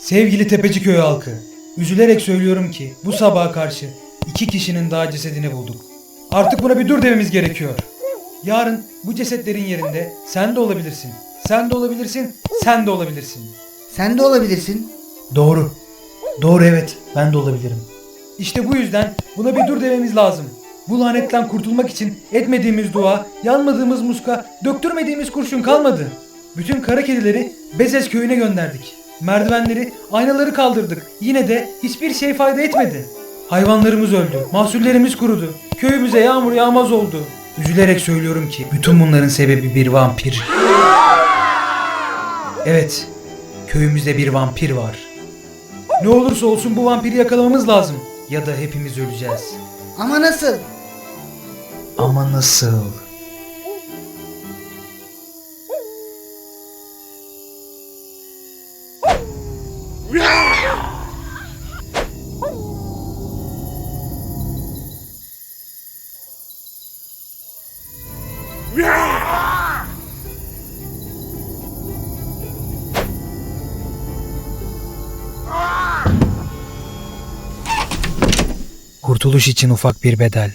Sevgili Tepeciköy halkı, üzülerek söylüyorum ki bu sabaha karşı iki kişinin daha cesedini bulduk. Artık buna bir dur dememiz gerekiyor. Yarın bu cesetlerin yerinde sen de olabilirsin. Sen de olabilirsin, sen de olabilirsin. Sen de olabilirsin. Doğru. Doğru evet, ben de olabilirim. İşte bu yüzden buna bir dur dememiz lazım. Bu lanetten kurtulmak için etmediğimiz dua, yanmadığımız muska, döktürmediğimiz kurşun kalmadı. Bütün kara kedileri Bezes köyüne gönderdik. Merdivenleri, aynaları kaldırdık. Yine de hiçbir şey fayda etmedi. Hayvanlarımız öldü, mahsullerimiz kurudu. Köyümüze yağmur yağmaz oldu. Üzülerek söylüyorum ki bütün bunların sebebi bir vampir. Evet, köyümüzde bir vampir var. Ne olursa olsun bu vampiri yakalamamız lazım. Ya da hepimiz öleceğiz. Ama nasıl? Ama nasıl? Kurtuluş için ufak bir bedel.